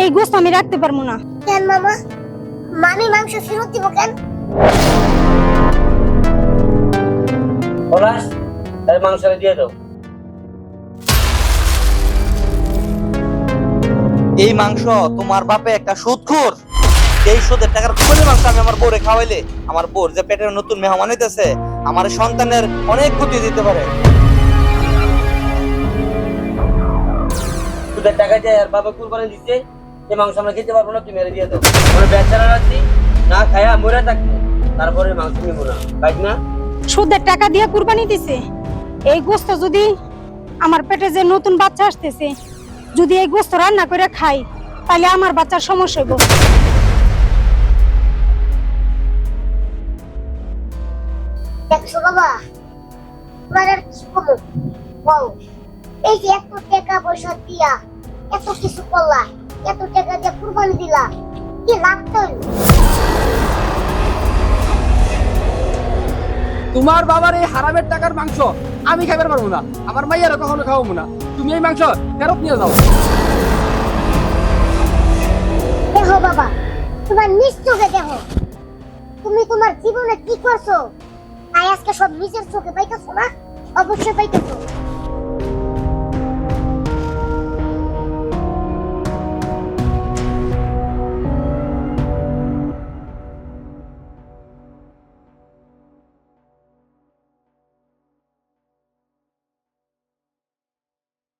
এই গোস্ত আমি রাখতে পারব না। কেন মামা? মামি মাংস ফেরত দিব কেন? পলাশ তাহলে মাংসটা দিয়ে দাও। এই মাংস তোমার বাপে একটা সুদখোর। এই সুদের টাকার কোনে মাংস আমি আমার বউরে খাওয়াইলে আমার বউর যে পেটের নতুন মেহমান হইতেছে আমার সন্তানের অনেক ক্ষতি দিতে পারে। সুদের টাকা দিয়ে আর বাবা কুরবানি দিচ্ছে এই মাংস আমরা খেতে পারব না তুমি মেরে দিয়ে দাও। আমরা বেচারা আছি না খায়া মরে থাকব। তারপরে মাংস নিবো না পাইছ না? সুদের টাকা দিয়ে কুরবানি দিছে। এই গোস্ত যদি আমার পেটে যে নতুন বাচ্চা আসতেছে যদি এই গোস্ত রান্না করে খাই তাহলে আমার বাচ্চার সমস্যা হইব। দেখছ বাবা? তোমার আর কি এই যে এত টাকা পয়সা দিয়া এত কিছু করলা এত টাকা দিয়ে কুরবানি দিলা কি লাগতো তোমার বাবার এই হারামের টাকার মাংস আমি খাইবার পারব না আমার মাইয়ারও কখনো খাওয়াবো না। তুমি এই মাংস ফেরত নিয়ে যাও। দেখো বাবা তোমার নিজ চোখে দেখো। তুমি তোমার জীবনে কি করছ? তাই আজকে সব নিজের চোখে পাইতেছো না? অবশ্যই পাইতেছো।